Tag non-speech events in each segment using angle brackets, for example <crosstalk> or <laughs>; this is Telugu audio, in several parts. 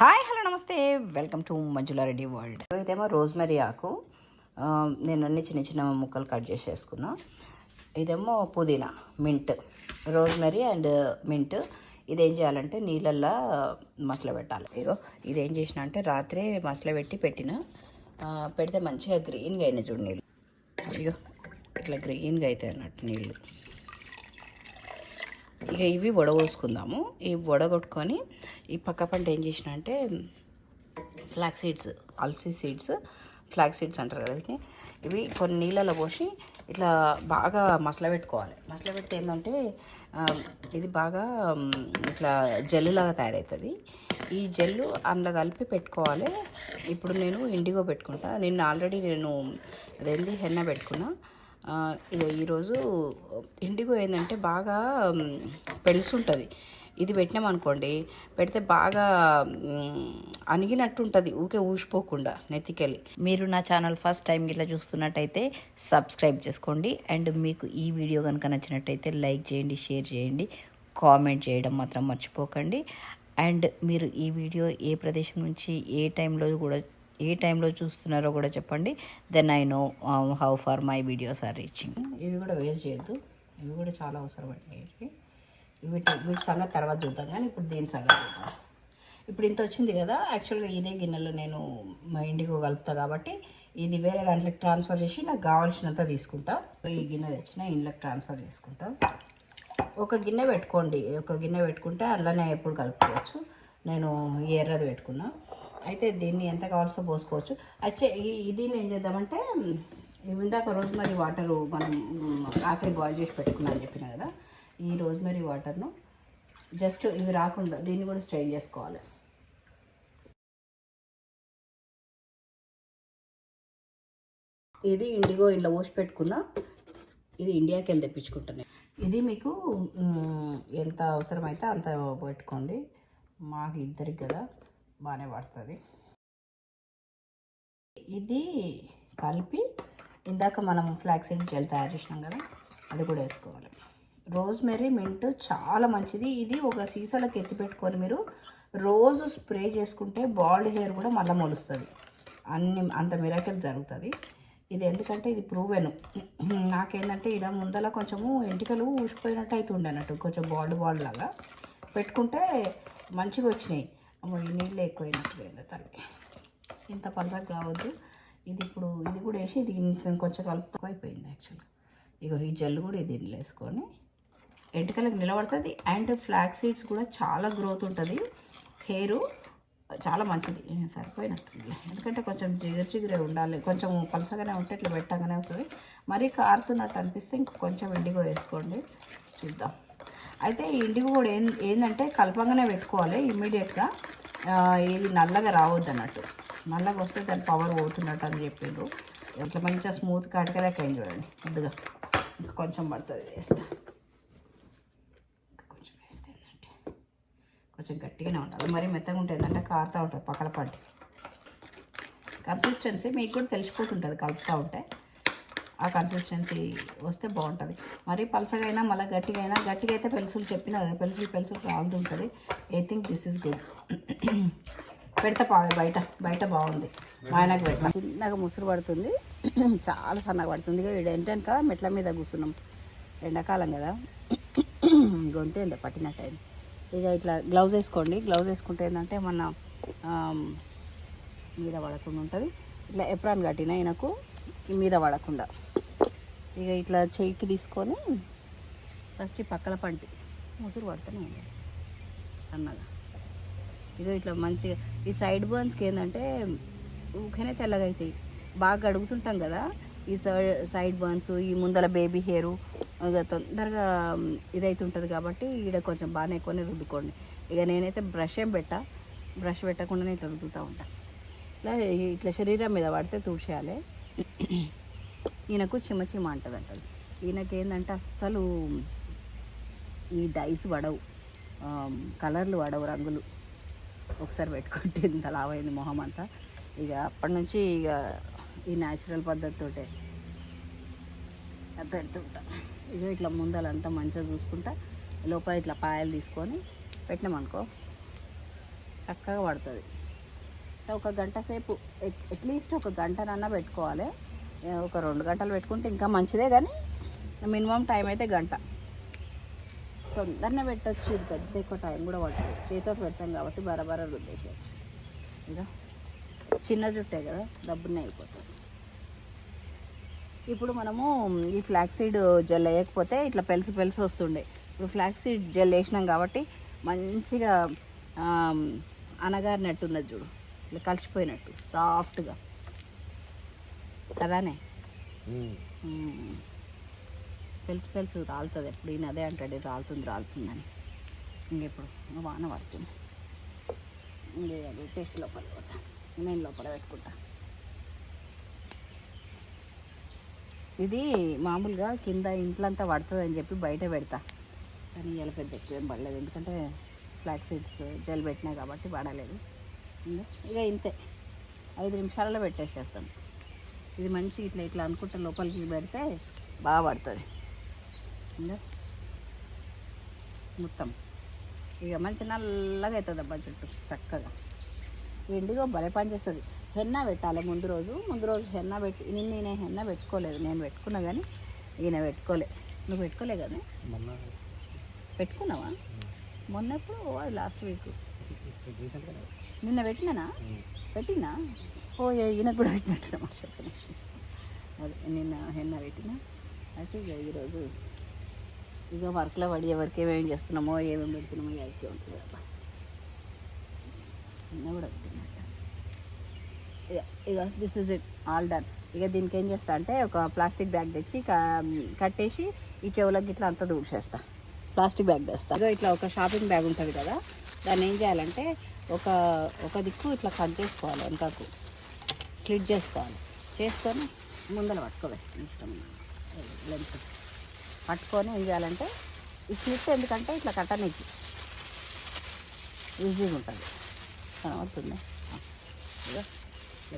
హాయ్ హలో నమస్తే. Welcome to Manjula Reddy world. ఇదేమో రోజ్మెరీ ఆకు. నేను అన్ని చిన్న చిన్న ముక్కలు కట్ చేసేసుకున్నా. ఇదేమో పుదీనా మింట్. Rosemary and mint. ఇదేం చేయాలంటే నీళ్ళల్లో మసల పెట్టాలి. ఇగో ఇదేం చేసిన అంటే రాత్రే మసల పెట్టి పెట్టిన పెడితే మంచిగా గ్రీన్గా అయినాయి చూడు నీళ్ళు. ఇగో ఇట్లా గ్రీన్గా అవుతాయి అన్నట్టు నీళ్ళు. ఇక ఇవి వడగోసుకుందాము ఈ వడగొట్టుకొని ఈ పక్క పంట ఏం చేసిన అంటే ఫ్లాక్ సీడ్స్ అల్సీ సీడ్స్ ఫ్లాక్ సీడ్స్ అంటారు కదా వీటిని. ఇవి కొన్ని నీళ్ళలో పోసి ఇట్లా బాగా మసల పెట్టుకోవాలి. మసల పెడితే ఏంటంటే ఇది బాగా ఇట్లా జెల్లులాగా తయారవుతుంది. ఈ జెల్లు అందులో కలిపి పెట్టుకోవాలి. ఇప్పుడు నేను ఇండిగో పెట్టుకుంటా. నిన్న ఆల్రెడీ నేను అదేంది హెన్న పెట్టుకున్నా. ఈరోజు ఇండిగో ఏంటంటే బాగా మ్, ఉంటుంది ఇది పెట్టినాం అనుకోండి పెడితే బాగా మ్, అణిగినట్టు ఉంటుంది ఊకే ఊసిపోకుండా నెత్తికెళ్ళి. మీరు నా ఛానల్ ఫస్ట్ టైం ఇట్లా చూస్తున్నట్టయితే సబ్స్క్రైబ్ చేసుకోండి. అండ్ మీకు ఈ వీడియో కనుక నచ్చినట్టయితే లైక్ చేయండి షేర్ చేయండి కామెంట్ చేయడం మాత్రం మర్చిపోకండి. అండ్ మీరు ఈ వీడియో ఏ ప్రదేశం నుంచి ఏ టైంలో కూడా ఏ టైంలో చూస్తున్నారో కూడా చెప్పండి. Then I know how far my videos are reaching ఇవి కూడా వేస్ట్ చేయొద్దు. ఇవి కూడా చాలా అవసరం అండి వీటి వీటి సంగతి తర్వాత చూద్దాం కానీ ఇప్పుడు దీని సంగతి చూద్దాం. ఇప్పుడు ఇంత వచ్చింది కదా యాక్చువల్గా ఇదే గిన్నెలో నేను మా ఇండిగో కలుపుతా కాబట్టి ఇది వేరే దాంట్లోకి ట్రాన్స్ఫర్ చేసి నాకు కావాల్సినంత తీసుకుంటా. ఈ గిన్నె తెచ్చిన ఇంట్లోకి ట్రాన్స్ఫర్ చేసుకుంటా. ఒక గిన్నె పెట్టుకోండి. ఒక గిన్నె పెట్టుకుంటే అందులోనే ఎప్పుడు కలుపుకోవచ్చు. నేను ఎర్రది పెట్టుకున్నా. అయితే దీన్ని ఎంత కావాల్సో పోసుకోవచ్చు. అయితే ఇది ఏం చేద్దామంటే ఇవి ఇందాక రోజ్మరీ వాటర్ మనం ఆఖరి బాయిల్ చేసి పెట్టుకున్నా అని చెప్పిన కదా ఈ రోజ్మరీ వాటర్ను జస్ట్ ఇవి రాకుండా దీన్ని కూడా స్ట్రైన్ చేసుకోవాలి. ఇది ఇండిగో ఇంట్లో పోసి పెట్టుకున్న ఇది ఇండియాకి వెళ్ళి తెప్పించుకుంటాను. ఇది మీకు ఎంత అవసరమైతే అంత పెట్టుకోండి. మాకు ఇద్దరికి కదా. బాగానే పడుతుంది. ఇది కలిపి ఇందాక మనం ఫ్లాక్సీడ్ జెల్ తయారు చేసినాం కదా అది కూడా వేసుకోవాలి. రోజ్మెరీ మింట్ చాలా మంచిది. ఇది ఒక సీసాలకు ఎత్తి పెట్టుకొని మీరు రోజు స్ప్రే చేసుకుంటే బాల్డ్ హెయిర్ కూడా మళ్ళీ మొలుస్తుంది. అన్ని అంత మిరాకిల్ జరుగుతుంది. ఇది ఎందుకంటే ఇది ప్రూవెను. నాకేంటంటే ఇలా ముందల కొంచెము ఎంటికలు ఊసిపోయినట్టు అయితే ఉండే అన్నట్టు కొంచెం బాల్డ్ బాల్డ్ లాగా. పెట్టుకుంటే మంచిగా వచ్చినాయి. అమ్మో ఈ నీళ్ళు ఎక్కువైనట్టు లేదు తల్లి. ఇంత పలసగా కావద్దు. ఇది ఇప్పుడు ఇది కూడా వేసి ఇది ఇంకా కొంచెం అయిపోయింది యాక్చువల్గా ఇగో ఈ జల్లు కూడా ఇది వేసుకొని. ఎంటికలకు నిలబడుతుంది అండ్ ఫ్లాక్ సీడ్స్ కూడా చాలా గ్రోత్ ఉంటుంది. హెయిర్ చాలా మంచిది. సరిపోయినట్టు ఎందుకంటే కొంచెం జిగురు జిగురే ఉండాలి. కొంచెం పలసగానే ఉంటే ఇట్లా పెట్టగానే వస్తుంది. మరీ కారుతున్నట్టు అనిపిస్తే ఇంక కొంచెం ఇండిగో వేసుకోండి. చూద్దాం. అయితే ఈ ఇండిగో కూడా ఏం ఏంటంటే కలపంగానే పెట్టుకోవాలి ఇమ్మీడియట్గా. ఇది నల్లగా రావద్దు అన్నట్టు నల్లగా వస్తే దాని పవర్ పోతున్నట్టు అని చెప్పిండ్రు. ఇట్లా మంచిగా స్మూత్ కటకలేక అయింది చూడండి. కొద్దిగా ఇంకా కొంచెం పడుతుంది వేస్తా. ఇంకా కొంచెం వేస్తే ఏంటంటే కొంచెం గట్టిగానే ఉండాలి. మరి మెత్తగా ఉంటే ఏంటంటే కారుతూ ఉంటుంది పక్కల పంటి కన్సిస్టెన్సీ మీకు కూడా తెలిసిపోతుంటుంది కలుపుతూ ఉంటే. ఆ కన్సిస్టెన్సీ వస్తే బాగుంటుంది. మరీ పలసగా అయినా మళ్ళీ గట్టిగా అయినా గట్టిగా అయితే పెన్సిల్ చెప్పిన కదా పెన్సిల్ పెన్సిల్ ఉంటుంది I think this is good పెడతా పా బయట బయట బాగుంది. మా ఆయనకు చిన్నగా ముసురు పడుతుంది. చాలా సన్నగా పడుతుంది. ఇక ఈడ మెట్ల మీద కూర్చున్నాం. ఎండాకాలం కదా. గొంతే ఉంది పట్టినట్టు ఇక ఇట్లా గ్లౌజ్ వేసుకోండి. గ్లౌజ్ వేసుకుంటే ఏంటంటే మన మీద పడకుండా ఉంటుంది. ఇట్లా ఎప్రాన్ కట్టిన ఈయనకు మీద పడకుండా. ఇక ఇట్లా చెయ్యికి తీసుకొని ఫస్ట్ ఈ పక్కల పంటి ముసురు పడుతూనే ఉంది అన్నగా ఇదో ఇట్లా మంచిగా ఈ సైడ్ బర్న్స్కి ఏంటంటే ఊకనే తెల్లగా అవుతాయి బాగా అడుగుతుంటాం కదా ఈ సైడ్ బర్న్స్ ఈ ముందర బేబీ హెయిర్ తొందరగా ఇదైతుంటుంది కాబట్టి ఈడ కొంచెం బాగానే ఎక్కువనే రుద్దుకోండి. ఇక నేనైతే బ్రష్ ఏం పెట్టా బ్రష్ పెట్టకుండానే ఇట్లా రుద్దుతూ ఉంటాను ఇట్లా ఇట్లా శరీరం మీద పడితే తూసేయాలి ఈయనకు చిమ చిమ అంటుంది అంటది ఈయనకి ఏంటంటే అస్సలు ఈ డైస్ పడవు. కలర్లు పడవు రంగులు. ఒకసారి పెట్టుకుంటే ఇంత లావైంది మొహం అంతా. ఇక అప్పటి నుంచి ఇక ఈ న్యాచురల్ పద్ధతితోటే పెడుతుంటా. ఇక ఇట్లా ముందలంతా మంచిగా చూసుకుంటా. లోపల ఇట్లా పాయలు తీసుకొని పెట్టినామనుకో చక్కగా పడుతుంది. ఒక గంట సేపు అట్లీస్ట్ ఒక గంటనన్నా పెట్టుకోవాలి. ఒక రెండు గంటలు పెట్టుకుంటే ఇంకా మంచిదే కానీ మినిమం టైం అయితే గంట. తొందరనే పెట్టచ్చు ఇది పెద్ద ఎక్కువ టైం కూడా పడుతుంది చేతితో పెడతాం కాబట్టి బరబర రుద్దేసేయచ్చు ఇంకా చిన్న జుట్టే కదా డబ్బునే అయిపోతుంది ఇప్పుడు మనము ఈ ఫ్లాక్సీడ్ జెల్ వేయకపోతే ఇట్లా పెలిసి పెలిసి వస్తుండే. ఇప్పుడు ఫ్లాక్సీడ్ జెల్ వేసినాం కాబట్టి మంచిగా ఆమ్, అనగారినట్టు ఉన్నది చూడు. ఇట్లా కలిసిపోయినట్టు సాఫ్ట్గా కదానే. పెలుసు పెలుసు రాలుతుంది ఎప్పుడు ఈయన అదే అంటాడు "ఇది రాలుతుంది రాలుతుందని ఇంకెప్పుడు? ఇంకా వాన పడుతుంది. ఇంకే అది టెస్ట్ లోపల పెడతా. నేను లోపల పెట్టుకుంటా. ఇది మామూలుగా కింద ఇంట్లంతా పడుతుంది అని చెప్పి బయట పెడతా. కానీ ఇలా పెద్ద ఎక్కువ ఏం పడలేదు. ఎందుకంటే ఫ్లాక్ సీడ్స్ జెల్ పెట్టినా కాబట్టి పడలేదు. ఇంకా ఇంతే. ఐదు నిమిషాలలో పెట్టేసేస్తాం ఇది మంచి ఇట్లా ఇట్లా అనుకుంటే లోపలికి పెడితే బాగా పడుతుంది. మొత్తం. ఇక మంచి నల్లగా అవుతుంది అబ్బా చుట్టూ చక్కగా. ఎండిగో భలే పని చేస్తుంది. హెన్న పెట్టాలి ముందు రోజు. ముందు రోజు హెన్న పెట్టి నిన్న నేను హెన్న పెట్టుకోలేదు. నేను పెట్టుకున్నా కానీ ఈయన పెట్టుకోలే. నువ్వు పెట్టుకోలే కదా? పెట్టుకున్నావా? మొన్న ఎప్పుడు లాస్ట్ వీక్ నిన్న పెట్టినానా? పెట్టినా? ఓ ఏ- ఈయనకు కూడా పెట్టినట్టు మా చెప్పిన అదే నిన్న నిన్న పెట్టినా. అయితే ఇక ఈరోజు ఇక వర్క్లో పడి ఎవరికి ఏమేమి చేస్తున్నామో ఏమేమి పెడుతున్నామో ఎవరికి ఉంటుంది అబ్బా నిన్న కూడా పెట్టినట్ట. ఇక ఇక this is it all done ఇక దీనికి ఏం చేస్తా అంటే ఒక ప్లాస్టిక్ బ్యాగ్ తెచ్చి కట్టేసి ఈ చెవులకి ఇట్లా అంతా దూడ్చేస్తా ప్లాస్టిక్ బ్యాగ్ తెస్తా. ఇక ఇట్లా ఒక షాపింగ్ బ్యాగ్ ఉంటుంది కదా దాన్ని ఏం చేయాలంటే ఒక ఒక దిక్కు ఇట్లా కట్ చేసుకోవాలి వెనకకు స్లిట్ చేసుకోవాలి. చేసుకొని ముందర పట్టుకోవాలి. ఇష్టం లెంత్. పట్టుకొని ఏం చేయాలంటే ఈ స్లిట్ ఎందుకంటే ఇట్లా కట్టనికి. ఈజీగా ఉంటుంది. కనబడుతుంది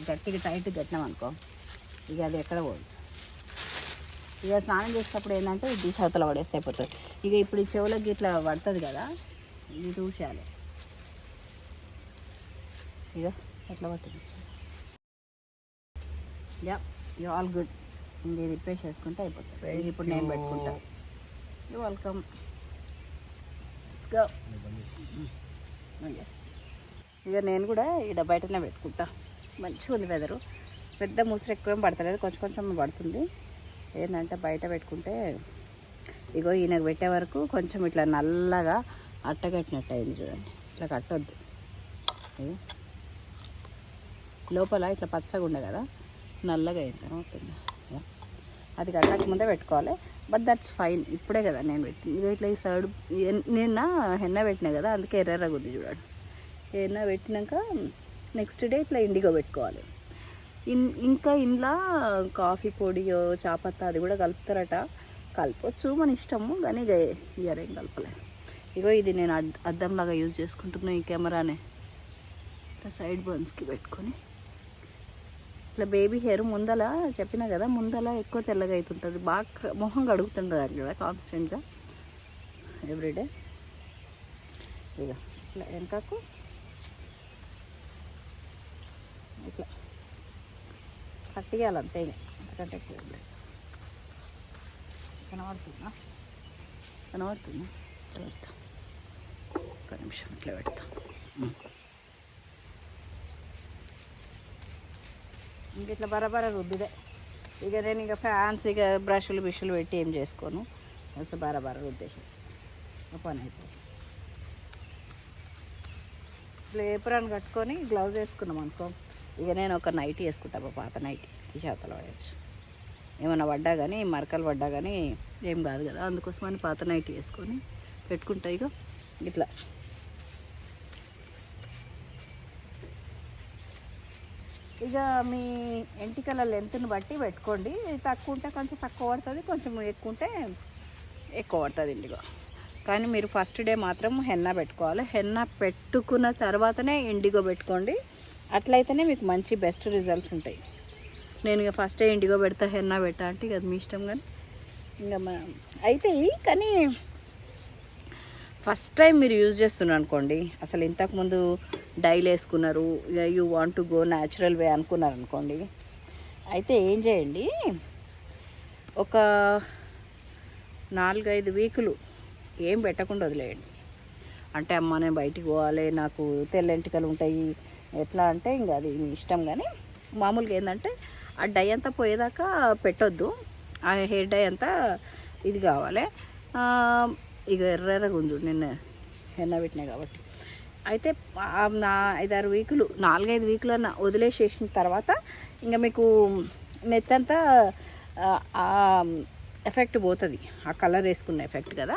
గట్టిగా టైట్ కట్టినాం అనుకో ఇక అది ఎక్కడ పోదు. ఇక స్నానం చేసేటప్పుడు ఏంటంటే ఇది దిశవతల పడేస్తే అయిపోతుంది. ఇక ఇప్పుడు ఈ చెవులకి ఇట్లా పడుతుంది కదా ఇది చూసేయాలి. ఇక ఎట్లా పట్టింది? Yeah you all good. ఇది రిపేర్ చేసుకుంటే అయిపోతుంది. ఇప్పుడు నేను పెట్టుకుంటా. యూ వెల్కమ్ ఇక నేను కూడా ఇక్కడ బయటనే పెట్టుకుంటా. మంచిగా ఉంది వెదరు పెద్ద ముసురు ఎక్కువ పడతలేదు. కొంచెం కొంచెం పడుతుంది. ఏంటంటే బయట పెట్టుకుంటే ఇగో ఈయనకు పెట్టే వరకు కొంచెం ఇట్లా నల్లగా అట్టగట్టినట్టు అయింది చూడండి. ఇట్లా కట్టొద్దు. లోపల ఇట్లా పచ్చగా ఉండే కదా నల్లగా అయిన తర్వాత అది కట్టక ముందే పెట్టుకోవాలి. బట్ దట్స్ ఫైన్ ఇప్పుడే కదా నేను పెట్టి ఇక ఇట్లా ఈ సైడ్ నిన్న హెన్న పెట్టినా కదా అందుకే ఎర్రగా ఉంది చూడండి. హెన్న పెట్టినాక నెక్స్ట్ డే ఇట్లా ఇండిగో పెట్టుకోవాలి. ఇన్ ఇంకా ఇంట్లో కాఫీ పొడియో చాపత్తా అది కూడా కలుపుతారట. కలపచ్చు మన ఇష్టము కానీ ఇక ఇయర్ ఏం కలపలేదు ఇగో ఇది నేను అద్దంలాగా యూజ్ చేసుకుంటున్నాను ఈ కెమెరానే. ఇట్లా సైడ్ బర్న్స్కి పెట్టుకొని. ఇట్లా బేబీ హెయిర్ ముందల చెప్పినా కదా ముందల ఎక్కువ తెల్లగా అవుతుంటుంది బాగా మొహం కడుగుతుంటుంది కదా కాన్స్టెంట్గా ఎవ్రీడే ఇక ఇట్లా వెనకకు. ఇట్లా. కట్టియాలి అంతే ఇక. అంతకంటే ఎక్కువ కనబడుతుందా? కనబడుతుందా? పెడతా ఒక్క నిమిషం ఇట్లా పెడతా. ఇంక ఇట్లా బరబర రుద్దుదే ఇక నేను ఇక ఫ్యాన్స్ ఇక బ్రష్లు బిష్లు పెట్టి ఏం చేసుకోను. అసలు బరబర రుద్దేసేస్తాను పని అయిపోతుంది. ఇట్లా ఏప్రాన్ కట్టుకొని గ్లౌజ్ వేసుకున్నాం అనుకో ఇక నేను ఒక నైట్ వేసుకుంటా పాత నైట్ తీసేతలు పడేసి ఏమైనా పడ్డా కానీ మరకలు పడ్డా కానీ ఏం కాదు కదా అందుకోసమని పాత నైట్ వేసుకొని పెట్టుకుంటా ఇక. ఇట్లా. ఇక మీ ఎంటికల లెంత్ని బట్టి పెట్టుకోండి. తక్కువ ఉంటే కొంచెం తక్కువ పడుతుంది కొంచెం ఎక్కువ ఉంటే ఎక్కువ పడుతుంది ఇండిగో కానీ మీరు ఫస్ట్ డే మాత్రం హెన్న పెట్టుకోవాలి. హెన్న పెట్టుకున్న తర్వాతనే ఇండిగో పెట్టుకోండి. అట్లయితేనే మీకు మంచి బెస్ట్ రిజల్ట్స్ ఉంటాయి. నేను ఇక ఫస్ట్ డే ఇండిగో పెడతా హెన్న పెట్టా అంటే ఇక అది మీ ఇష్టం కానీ. ఇంకా మన అయితే కానీ ఫస్ట్ టైం మీరు యూజ్ చేస్తున్నారు అనుకోండి అసలు ఇంతకుముందు డైల్ వేసుకున్నారు. You want to go natural way అనుకున్నారు అనుకోండి. అయితే ఏం చేయండి? ఒక నాలుగైదు వీకులు ఏం పెట్టకుండా వదిలేయండి. అంటే అమ్మ నేను బయటికి పోవాలి నాకు తెల్లెంటికలు ఉంటాయి. ఎట్లా అంటే ఇంకా అది మీ ఇష్టం కానీ మామూలుగా ఏంటంటే ఆ డై అంతా పోయేదాకా పెట్టొద్దు. ఆ హెయిర్ డై అంతా ఇది కావాలి. ఇక ఎర్ర ఎర్రగా ఉంది నిన్న. ఎన్న పెట్టినాయి కాబట్టి. అయితే ఐదారు వీకులు నాలుగైదు వీకులు అన్న వదిలేసేసిన తర్వాత ఇంకా మీకు నెత్తంతా ఎఫెక్ట్ పోతుంది. ఆ కలర్ వేసుకున్న ఎఫెక్ట్ కదా.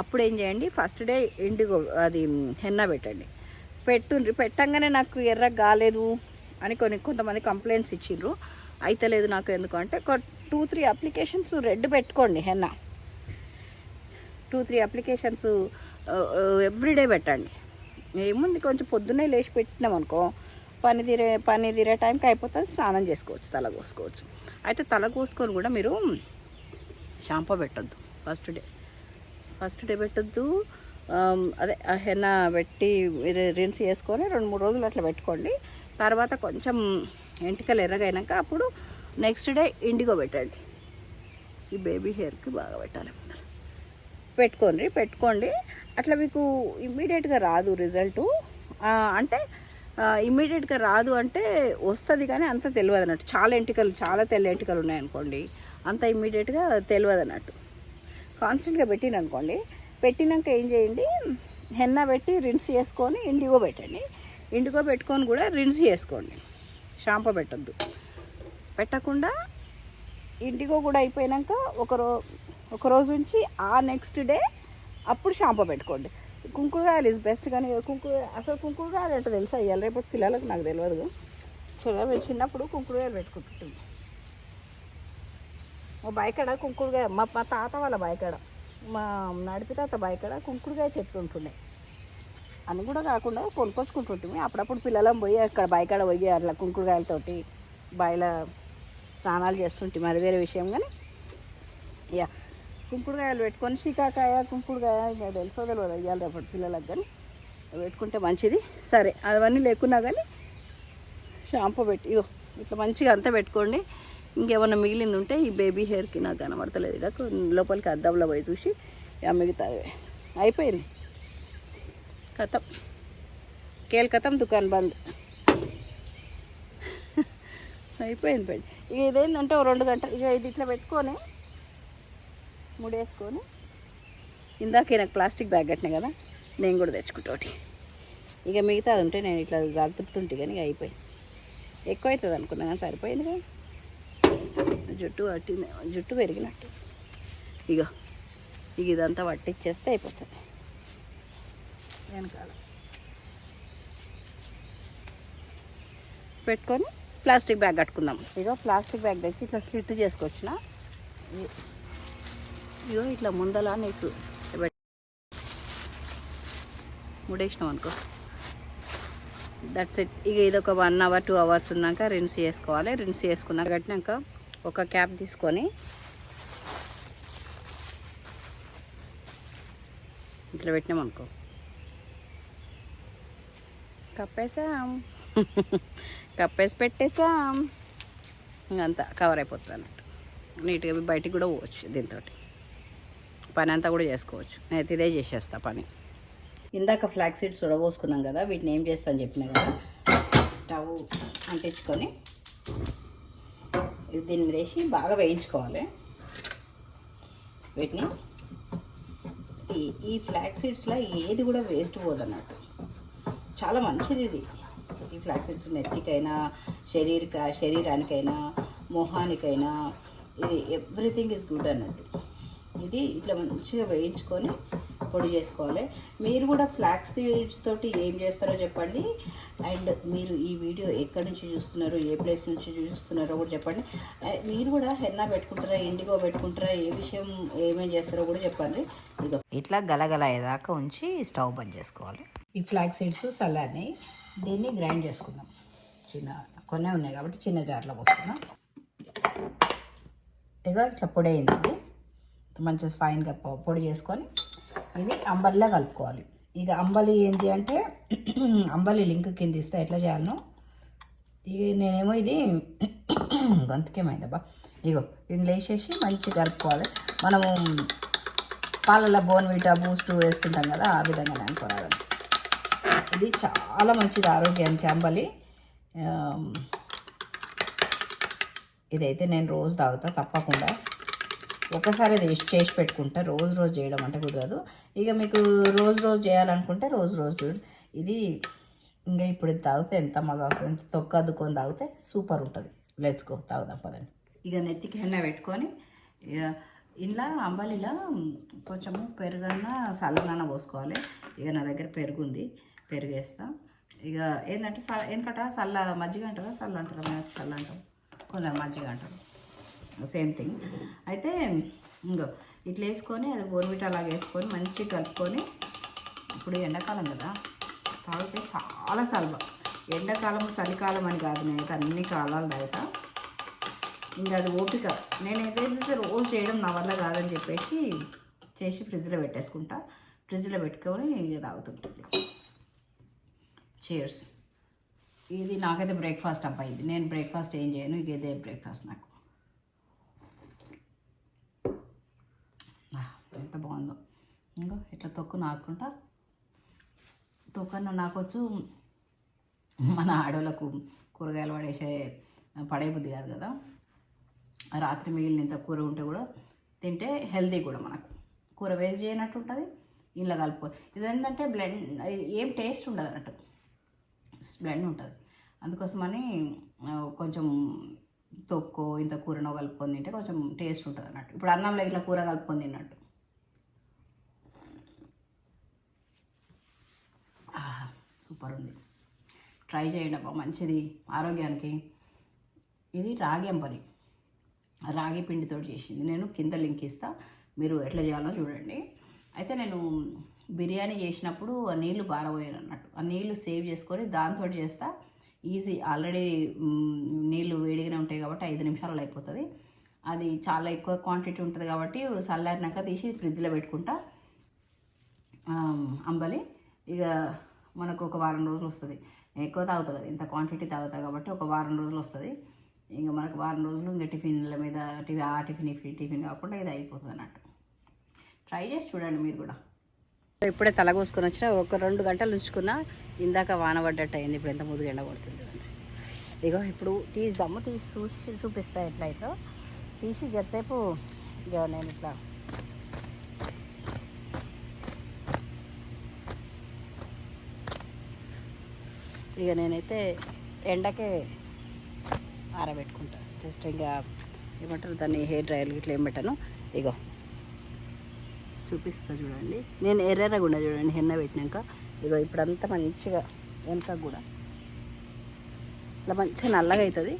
అప్పుడు ఏం చేయండి ఫస్ట్ డే ఇండిగో అది హెన్న పెట్టండి. పెట్టుండ్రి. పెట్టంగానే నాకు ఎర్ర కాలేదు అని కొన్ని కొంతమంది కంప్లైంట్స్ ఇచ్చిండ్రు. అయితే లేదు నాకు ఎందుకు అంటే టూ త్రీ అప్లికేషన్స్ రెడ్ పెట్టుకోండి henna. Two three applications everyday పెట్టండి. ఏముంది కొంచెం పొద్దున్నే లేచి పెట్టినాం అనుకో పని తీరే పని తీరే టైంకి అయిపోతుంది స్నానం చేసుకోవచ్చు తల కోసుకోవచ్చు. అయితే తల కోసుకొని కూడా మీరు షాంపూ పెట్టొద్దు ఫస్ట్ డే. ఫస్ట్ డే పెట్టొద్దు అదే హెన్న పెట్టి మీరు రిన్స్ చేసుకొని రెండు మూడు రోజులు అట్లా పెట్టుకోండి. తర్వాత కొంచెం ఎంటికలు ఎర్రగైనాక అప్పుడు నెక్స్ట్ డే ఇండిగో పెట్టండి. ఈ బేబీ హెయిర్కి బాగా పెట్టాలి పెట్టుకోండి పెట్టుకోండి. అట్లా మీకు ఇమ్మీడియట్గా రాదు రిజల్టు అంటే ఇమ్మీడియట్గా రాదు అంటే వస్తుంది కానీ అంత తెలియదు అన్నట్టు. చాలా ఎంటికలు చాలా తెల్ల ఎంటికలు ఉన్నాయనుకోండి అంత ఇమ్మీడియట్గా తెలియదు అన్నట్టు. కాన్స్టెంట్గా పెట్టిననుకోండి పెట్టినాక ఏం చేయండి? హెన్న పెట్టి రిన్స్ చేసుకొని ఇండిగో పెట్టండి. ఇండిగో పెట్టుకొని కూడా రిన్స్ చేసుకోండి. షాంపూ పెట్టద్దు. పెట్టకుండా ఇండిగో కూడా అయిపోయినాక ఒకరో ఒకరోజు నుంచి ఉంచి ఆ నెక్స్ట్ డే అప్పుడు షాంపూ పెట్టుకోండి. కుంకుడుగాయలు ఇస్ బెస్ట్ కానీ కుంకు అసలు కుంకుడుగాయలు అంటే తెలుసా? ఇవాళ రేపు పిల్లలకు నాకు తెలియదు. చూడ చిన్నప్పుడు కుంకుడుగాయలు పెట్టుకుంటుంది మా బాయికాడ కుంకుడుకాయ మా మా తాత వాళ్ళ బాయికాడ మా నడిపి తాత బాయికాడ కుంకుడుకాయ చెట్లు ఉంటుండే. అని కూడా కాకుండా కొనుక్కొచ్చుకుంటుంటే అప్పుడప్పుడు పిల్లలం పోయి అక్కడ బాయికాడ పోయి అట్లా కుంకుడుగాయలతోటి బాయిల స్నానాలు చేస్తుంటే అది వేరే విషయం కానీ యా. కుంకుడుకాయలు పెట్టుకొని శీకాకాయ కుంకుడుకాయ ఇంకా తెలుసో తెలియదు ఇవ్వాలి రేపటి పిల్లలకు కానీ. పెట్టుకుంటే మంచిది. సరే అవన్నీ లేకున్నా కానీ షాంపూ పెట్టి ఇగో ఇట్లా మంచిగా అంతా పెట్టుకోండి. ఇంకేమన్నా మిగిలింది ఉంటే ఈ బేబీ హెయిర్కి నాకు కనబడతలేదు. ఇక లోపలికి అద్దంలో పోయి చూసి ఇక మిగతాది అయిపోయింది. కథం. కేల్ కథం దుకాన్ బంద్. <laughs> అయిపోయింది పెళ్ళి ఇక ఇదేంటంటే ఓ రెండు గంటలు ఇక ఇది ఇట్లా పెట్టుకొని ముడేసుకొని ఇందాకే నాకు ప్లాస్టిక్ బ్యాగ్ కట్టినా కదా నేను కూడా తెచ్చుకుంటోటి. ఇక మిగతా అది ఉంటే నేను ఇట్లా జాగ్రత్తుంటే కానీ ఇక అయిపోయింది ఎక్కువ అవుతుంది అనుకున్నా కానీ సరిపోయింది కదా. జుట్టు పట్టింది జుట్టు పెరిగినట్టు. ఇక ఇక ఇదంతా పట్టిచ్చేస్తే అయిపోతుంది. వెనకాల. పెట్టుకొని ప్లాస్టిక్ బ్యాగ్ కట్టుకుందాం. ఇగో ప్లాస్టిక్ బ్యాగ్ తెచ్చి ఇట్లా స్లిట్ చేసుకొచ్చిన. ఇగో ఇట్లా ముందల నీకు ముడేసినాం అనుకో. దట్స్ ఇట్ ఇక ఇది ఒక వన్ అవర్ టూ అవర్స్ ఉన్నాక రిన్స్ చేసుకోవాలి. రిన్స్ చేసుకున్నాక కట్టినాక ఒక క్యాప్ తీసుకొని ఇట్లా పెట్టినాం అనుకో. కప్పేసాం <laughs> కప్పేసి పెట్టేసాం ఇంకంతా కవర్ అయిపోతుంది అన్నట్టు. నీట్గా బయటికి కూడా పోవచ్చు దీంతో పని అంతా కూడా చేసుకోవచ్చు. నేనైతే ఇదే చేసేస్తా పని. ఇందాక ఫ్లాక్ సీడ్స్ ఉడబోసుకున్నాం కదా వీటిని ఏం చేస్తాను చెప్పినా కదా స్టవ్ అంటించుకొని ఇది దీని మీద వేసి బాగా వేయించుకోవాలి. వీటిని ఈ ఈ ఫ్లాక్ సీడ్స్లో ఏది కూడా వేస్ట్ పోదు అన్నట్టు చాలా మంచిది ఇది. ఈ ఫ్లాక్ సీడ్స్ నెత్తికైనా శరీరక శరీరానికైనా మొహానికైనా ఇది ఎవ్రీథింగ్ ఈజ్ గుడ్ అన్నట్టు. ఇది ఇట్లా మంచిగా వేయించుకొని పొడి చేసుకోవాలి. మీరు కూడా ఫ్లాక్స్ సీడ్స్ తోటి ఏం చేస్తారో చెప్పండి. అండ్ మీరు ఈ వీడియో ఎక్కడి నుంచి చూస్తున్నారో ఏ ప్లేస్ నుంచి చూస్తున్నారో కూడా చెప్పండి. మీరు కూడా హెన్నా పెట్టుకుంటారా ఇండిగో పెట్టుకుంటారా ఏ విషయం ఏమేమి చేస్తారో కూడా చెప్పండి. ఇదో ఇట్లా గలగల అయ్యేదాకా ఉంచి స్టవ్ బంద్ చేసుకోవాలి. ఈ ఫ్లాక్ సీడ్స్ చల్లారిని దీన్ని గ్రైండ్ చేసుకుందాం. చిన్న కొన్ని ఉన్నాయి కాబట్టి చిన్న జార్లో పోసుకుందాం. ఇక ఇట్లా పొడి అయింది. మంచిగా ఫైన్గా పొడి చేసుకొని ఇది అంబలిలో కలుపుకోవాలి. ఇక అంబలి ఏంటి అంటే <clears throat> అంబలి లింక్ కింద ఇస్తే ఎట్లా చేయాలనో. ఇక నేనేమో ఇది <clears throat> గొంతుకేమైందబ్బా ఇగో ఇందులో వేసేసి మంచిగా కలుపుకోవాలి. మనము పాలలో బోన్విటా బూస్ట్ వేసుకుంటాం కదా ఆ విధంగా అనుకోవాలి ఇది చాలా మంచిది ఆరోగ్యానికి అంబలి. ఇదైతే నేను రోజు తాగుతా తప్పకుండా. ఒకసారి అది చేసి పెట్టుకుంటా. రోజు రోజు చేయడం అంటే కుదరదు. ఇక మీకు రోజు రోజు చేయాలనుకుంటే రోజు రోజు చూడు. ఇది ఇంకా ఇప్పుడు తాగితే ఎంత మజా వస్తుంది. ఎంత తొక్క అద్దుకొని తాగితే సూపర్ ఉంటుంది. లెట్స్ గో తాగుదాం పదండి. ఇక నెత్తికి ఎన్న పెట్టుకొని ఇక ఇలా అంబలిలో కొంచెము పెరుగన్న సల్లనన్న పోసుకోవాలి. ఇక నా దగ్గర పెరుగు ఉంది. పెరుగేస్తా ఇక ఏంటంటే స ఎందుకంటే సల్ల మజ్జిగ అంటారా? సల్ల అంటారా? మేము సల్ల అంటాం. కొందరు మజ్జిగ అంటారు. Same thing. అయితే ఇంకో ఇట్లా వేసుకొని అది బోర్మిట అలాగ వేసుకొని మంచిగా కలుపుకొని ఇప్పుడు ఎండాకాలం కదా తాగితే చాలా సలభ ఎండాకాలం చలికాలం అని కాదు నేనైతే అన్ని కాలాలు తాగుతా. ఇంకా అది ఓపిక. నేను రోజు చేయడం నా వల్ల కాదని చెప్పేసి చేసి ఫ్రిడ్జ్లో పెట్టేసుకుంటా. ఫ్రిడ్జ్లో పెట్టుకొని ఇక తాగుతుంటుంది చేర్స్ ఇది నాకైతే బ్రేక్ఫాస్ట్ అబ్బాయి ఇది. నేను బ్రేక్ఫాస్ట్ ఏం చేయను ఇక ఇదే బ్రేక్ఫాస్ట్ నాకు ఆ, ఎంత బాగుందో. ఇంకో ఇట్లా తొక్కు నాకుంటా తొక్కను నాకొచ్చు మన ఆడోళ్ళకు కూరగాయలు పడేసే పడే బుద్ధి కాదు కదా. రాత్రి మిగిలినంత కూర ఉంటే కూడా తింటే హెల్దీ కూడా మనకు. కూర వేస్ట్ చేయనట్టు ఉంటుంది ఇంట్లో కలుపుకో. ఇదేంటంటే బ్లెండ్ ఏం టేస్ట్ ఉండదు అన్నట్టు. బ్లెండ్ ఉంటుంది. అందుకోసమని కొంచెం తొక్కు ఇంత కూరనో కలుపుకొని తింటే కొంచెం టేస్ట్ ఉంటుంది అన్నట్టు. ఇప్పుడు అన్నంలో ఇట్లా కూర కలుపుకొని తిన్నట్టు. సూపర్ ఉంది. ట్రై చేయండి అబ్బా మంచిది. ఆరోగ్యానికి ఇది రాగి అంబలి. రాగి పిండితో చేసింది. నేను కింద లింక్ ఇస్తా. మీరు ఎట్లా చేయాలో చూడండి. అయితే నేను బిర్యానీ చేసినప్పుడు ఆ నీళ్ళు పారబోయాను అన్నట్టు ఆ నీళ్ళు సేవ్ చేసుకొని దాంతో చేస్తా. ఈజీ. ఆల్రెడీ నీళ్ళు వేడిగానే ఉంటాయి కాబట్టి ఐదు నిమిషాలలో అయిపోతుంది. అది చాలా ఎక్కువ క్వాంటిటీ ఉంటుంది కాబట్టి చల్లారినాక తీసి ఫ్రిడ్జ్లో పెట్టుకుంటా. అంబలి. ఇక మనకు ఒక వారం రోజులు వస్తుంది. ఎక్కువ తాగుతుంది కదా ఇంత క్వాంటిటీ తాగుతా కాబట్టి ఒక వారం రోజులు వస్తుంది. ఇంకా మనకు వారం రోజులు ఇంకా టిఫిన్ల మీద టిఫిన్ ఆ టిఫిన్ ఈ టిఫిన్ కాకుండా ఇది అయిపోతుంది అన్నట్టు. ట్రై చేసి చూడండి మీరు కూడా. ఇప్పుడే తల కోసుకొని వచ్చిన ఒక రెండు గంటలు ఉంచుకున్నా ఇందాక వాన పడ్డట్టు అయింది. ఇప్పుడు ఎంత ముదుగు ఎండ పడుతుంది ఇగో ఇప్పుడు తీద్దాము తీసి చూసి చూపిస్తా ఎట్లయితే. తీసి జరసేపు ఇక నేను ఇట్లా ఇక నేనైతే ఎండకే ఆరబెట్టుకుంటా. జస్ట్ ఇంకా ఏమంటారు దాన్ని హెయిర్ డ్రైయర్ ఇట్లా ఏం పెట్టాను. ఇగో చూపిస్తా చూడండి. నేను ఎర్రెర్రగుండా చూడండి హెన్న పెట్టినాక. ఇగో ఇప్పుడంతా మంచిగా ఎంత కూడా. ఇట్లా మంచిగా నల్లగా అవుతుంది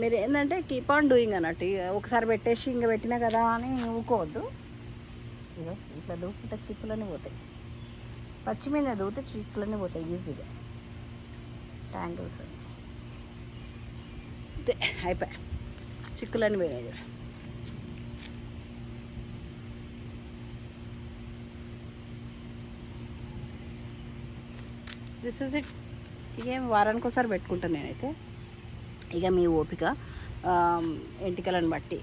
మీరు ఏంటంటే కీప్ ఆన్ డూయింగ్ అన్నట్టు. ఒకసారి పెట్టేసి ఇంక పెట్టినా కదా అని ఊకోవద్దు. ఇగో ఇట్లా దూకుంటే చిక్కులన్నీ పోతాయి. పచ్చిమీద దూకితే చిక్కులన్నీ పోతాయి ఈజీగా ట్యాంగిల్స్ అంతే అయిపోయా చిక్కులన్నీ పోయినాయి దిస్ ఇస్ ఇట్ ఇకేం వారానికి ఒకసారి పెట్టుకుంటాను నేనైతే. ఇక మీ ఓపిక ఎంటికలను బట్టి.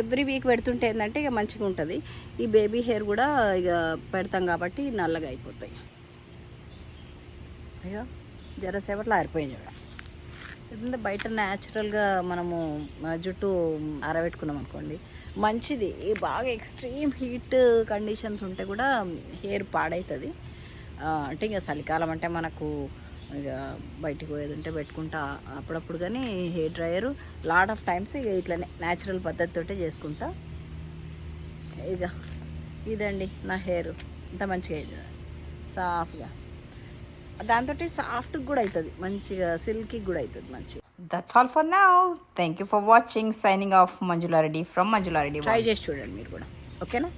ఎవ్రీ వీక్ పెడుతుంటే ఏంటంటే ఇక మంచిగా ఉంటుంది. ఈ బేబీ హెయిర్ కూడా ఇక పెడతాం కాబట్టి నల్లగా అయిపోతాయి. అయ్యా. జరసేపట్లో ఆరిపోయింది చూడ ఎందుకంటే బయట న్యాచురల్గా మనము జుట్టు ఆరబెట్టుకున్నాం అనుకోండి మంచిది. బాగా ఎక్స్ట్రీమ్ హీట్ కండిషన్స్ ఉంటే కూడా హెయిర్ పాడవుతుంది అంటే ఇక చలికాలం అంటే మనకు ఇక బయటికి పోయేది ఉంటే పెట్టుకుంటా అప్పుడప్పుడు కానీ hair dryer lot of times ఇక ఇట్లనే న్యాచురల్ పద్ధతితోటే చేసుకుంటా. ఇక ఇదండి నా హెయిర్. ఇంత మంచిగా అయింది. సాఫ్గా దాంతో సాఫ్ట్ కూడా అవుతుంది మంచిగా సిల్కీ కూడా అవుతుంది మంచి దట్స్ ఆల్ ఫర్ నా thank you for watching signing off Manjula Reddy from Manjula Reddy try చేసి చూడండి మీరు కూడా. ఓకేనా